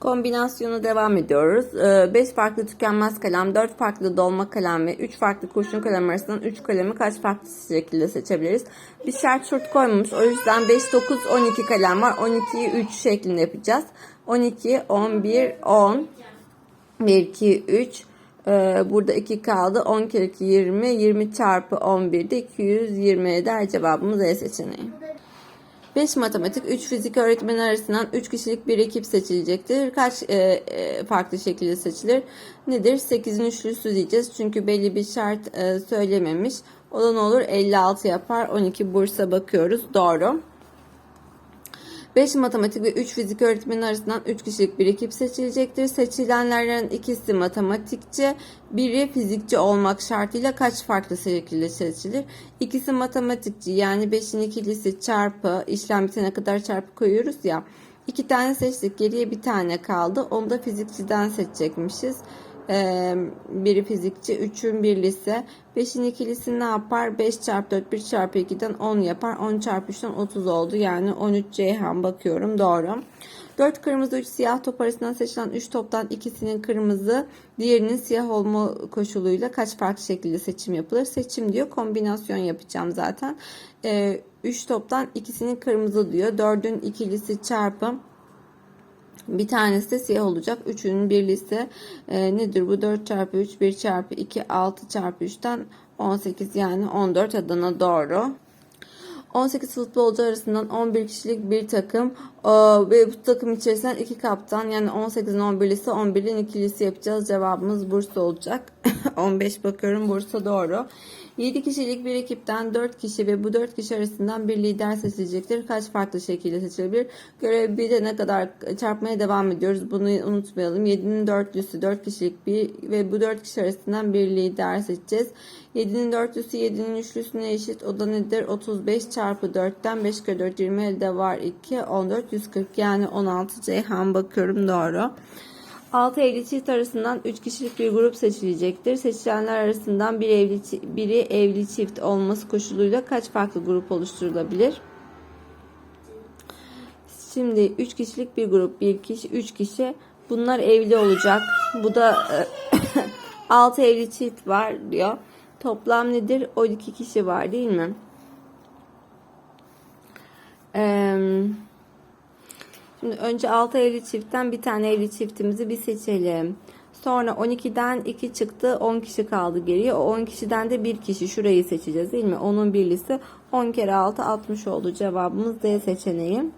Kombinasyonu devam ediyoruz. 5 farklı tükenmez kalem, 4 farklı dolma kalem ve 3 farklı kurşun kalem arasından 3 kalemi kaç farklı şekilde seçebiliriz? Bir şart şurt koymamış. O yüzden 5, 9, 12 kalem var. 12'yi 3 şeklinde yapacağız. 12, 11, 10, 1, 2, 3. Ee, burada 2 kaldı. 10 kere 2 20. 20 çarpı 11 de 220 eder. Cevabımız E seçeneği. 5 matematik, 3 fizik öğretmeni arasından 3 kişilik bir ekip seçilecektir. Kaç e, e, farklı şekilde seçilir? Nedir? 8'in üçlüsü diyeceğiz. Çünkü belli bir şart e, söylememiş. O da ne olur? 56 yapar. 12 Bursa bakıyoruz. Doğru. 5 matematik ve 3 fizik öğretmeni arasından 3 kişilik bir ekip seçilecektir. Seçilenlerden ikisi matematikçi, biri fizikçi olmak şartıyla kaç farklı şekilde seçilir? İkisi matematikçi yani 5'in ikilisi çarpı işlem bitene kadar çarpı koyuyoruz ya. İki tane seçtik geriye bir tane kaldı. Onu da fizikçiden seçecekmişiz. Biri fizikçi, 3'ün birlisi. 5'in ikilisi ne yapar? 5 çarpı 4, 1 çarpı 2'den 10 yapar. 10 çarpı 3'ten 30 oldu. Yani 13 Ceyhan bakıyorum. Doğru. 4 kırmızı 3 siyah top arasından seçilen 3 toptan ikisinin kırmızı, diğerinin siyah olma koşuluyla kaç farklı şekilde seçim yapılır? Seçim diyor. Kombinasyon yapacağım zaten. 3 ee, toptan ikisinin kırmızı diyor. 4'ün ikilisi çarpı bir tanesi de siyah olacak. Üçünün birlisi e, nedir bu? 4 çarpı 3, 1 çarpı 2, 6 çarpı 3'ten 18 yani 14 Adana doğru. 18 futbolcu arasından 11 kişilik bir takım ve bu takım içerisinden iki kaptan yani 18'in 11'lisi 11'in ikilisi yapacağız. Cevabımız Bursa olacak. 15 bakıyorum Bursa doğru. 7 kişilik bir ekipten 4 kişi ve bu 4 kişi arasından bir lider seçilecektir. Kaç farklı şekilde seçilebilir? Görev bir de ne kadar çarpmaya devam ediyoruz. Bunu unutmayalım. 7'nin dörtlüsü 4 kişilik bir ve bu 4 kişi arasından bir lider seçeceğiz. 7'nin dörtlüsü 7'nin üçlüsüne eşit. O da nedir? 35 çarpı 4'ten 5 kere 4 20 elde var 2. 14 140 yani 16 Ceyhan bakıyorum doğru. 6 evli çift arasından 3 kişilik bir grup seçilecektir. Seçilenler arasından bir evli, biri evli çift olması koşuluyla kaç farklı grup oluşturulabilir? Şimdi 3 kişilik bir grup, 1 kişi, 3 kişi. Bunlar evli olacak. Bu da 6 evli çift var diyor. Toplam nedir? 12 kişi var değil mi? Eee Önce 6 evli çiftten bir tane evli çiftimizi bir seçelim. Sonra 12'den 2 çıktı 10 kişi kaldı geriye. O 10 kişiden de bir kişi şurayı seçeceğiz değil mi? Onun birlisi 10 kere 6 60 oldu. Cevabımız D seçeneği.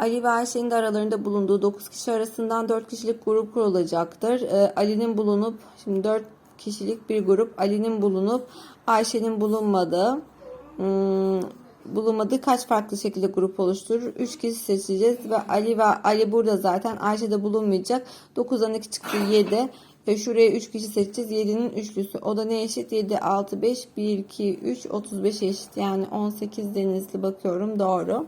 Ali ve Ayşe'nin de aralarında bulunduğu 9 kişi arasından 4 kişilik grup kurulacaktır. Ee, Ali'nin bulunup şimdi 4 kişilik bir grup Ali'nin bulunup Ayşe'nin bulunmadığı hmm, bulunmadığı kaç farklı şekilde grup oluşturur? 3 kişi seçeceğiz ve Ali ve Ali burada zaten Ayşe de bulunmayacak. 9'dan 2 çıktı 7. Ve şuraya 3 kişi seçeceğiz. 7'nin üçlüsü. O da ne eşit? 7, 6, 5, 1, 2, 3, 35 eşit. Yani 18 denizli bakıyorum. Doğru.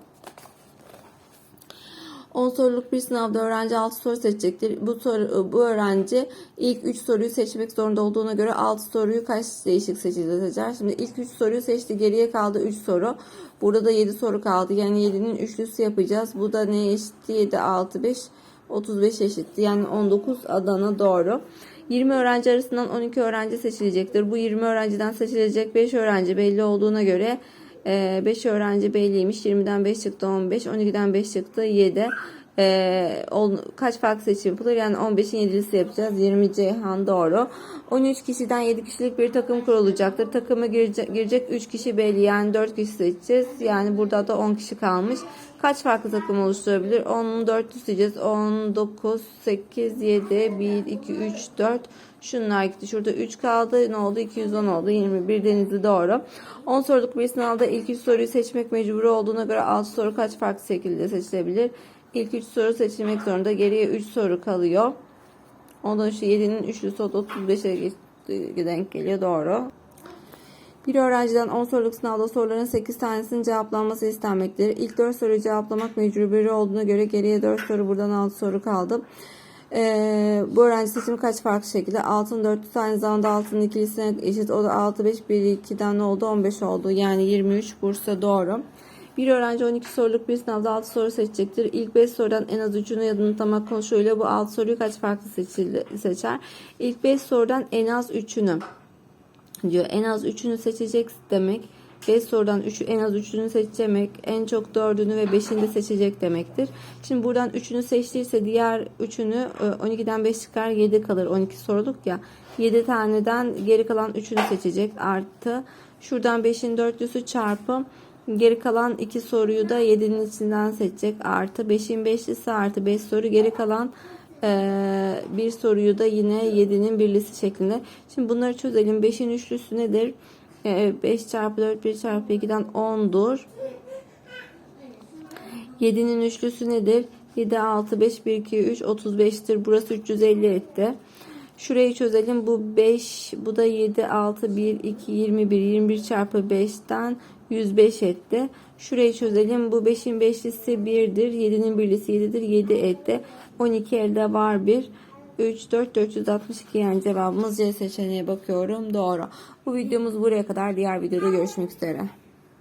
10 soruluk bir sınavda öğrenci 6 soru seçecektir. Bu soru bu öğrenci ilk 3 soruyu seçmek zorunda olduğuna göre 6 soruyu kaç değişik seçer? Şimdi ilk 3 soruyu seçti. Geriye kaldı 3 soru. Burada da 7 soru kaldı. Yani 7'nin üçlüsü yapacağız. Bu da ne eşitti? 7 6 5 35 eşitti. Yani 19 Adana doğru. 20 öğrenci arasından 12 öğrenci seçilecektir. Bu 20 öğrenciden seçilecek 5 öğrenci belli olduğuna göre 5 ee, öğrenci beyliymiş. 20'den 5 çıktı 15. 12'den 5 çıktı 7. Ee, on, kaç farklı seçim yapılır? Yani 15'in 7'lisi yapacağız. 20 Ceyhan doğru. 13 kişiden 7 kişilik bir takım kurulacaktır. Takıma girecek, girecek 3 kişi belli. Yani 4 kişi seçeceğiz. Yani burada da 10 kişi kalmış. Kaç farklı takım oluşturabilir? 10'un 4'lü diyeceğiz. 10, 9, 8, 7, 1, 2, 3, 4. Şunlar gitti. Şurada 3 kaldı. Ne oldu? 210 oldu. 21 denizli doğru. 10 soruluk bir sınavda ilk 3 soruyu seçmek mecbur olduğuna göre 6 soru kaç farklı şekilde seçilebilir? İlk 3 soru seçilmek zorunda. Geriye 3 soru kalıyor. Ondan şu 7'nin üçlüsü 35'e denk geliyor. Doğru. Bir öğrenciden 10 soruluk sınavda soruların 8 tanesinin cevaplanması istenmektedir. İlk 4 soruyu cevaplamak mecburi olduğuna göre geriye 4 soru buradan 6 soru kaldı. Ee, bu öğrenci seçimi kaç farklı şekilde? 6'nın 4'lüsü aynı zamanda 6'nın ikilisine eşit. O da 6, 5, 1, 2'den ne oldu? 15 oldu. Yani 23 Bursa doğru. Bir öğrenci 12 soruluk bir sınavda 6 soru seçecektir. İlk 5 sorudan en az 3'ünü yanıltmak konuşuyla bu 6 soruyu kaç farklı seçili, seçer? İlk 5 sorudan en az 3'ünü diyor. En az 3'ünü seçecek demek. 5 sorudan 3'ü en az 3'ünü seçecek, en çok 4'ünü ve 5'ini de seçecek demektir. Şimdi buradan 3'ünü seçtiyse diğer 3'ünü 12'den 5 çıkar 7 kalır. 12 soruluk ya. 7 taneden geri kalan 3'ünü seçecek artı şuradan 5'in dörtlüsü çarpı geri kalan 2 soruyu da 7'nin içinden seçecek artı 5'in 5'lisi artı 5 soru geri kalan ee, bir soruyu da yine 7'nin birlisi şeklinde. Şimdi bunları çözelim. 5'in üçlüsü nedir? Ee, 5 çarpı 4 1 çarpı 2'den 10'dur. 7'nin üçlüsü nedir? 7 6 5 1 2 3 35'tir. Burası 350 etti. Şurayı çözelim. Bu 5, bu da 7 6 1 2 21 21 çarpı 5'ten 105 etti. Şurayı çözelim. Bu 5'in 5'lisi 1'dir. 7'nin birlisi 7'dir. 7 etti. 12 elde var 1. 3, 4, 462 yani cevabımız C seçeneğe bakıyorum. Doğru. Bu videomuz buraya kadar. Diğer videoda görüşmek üzere.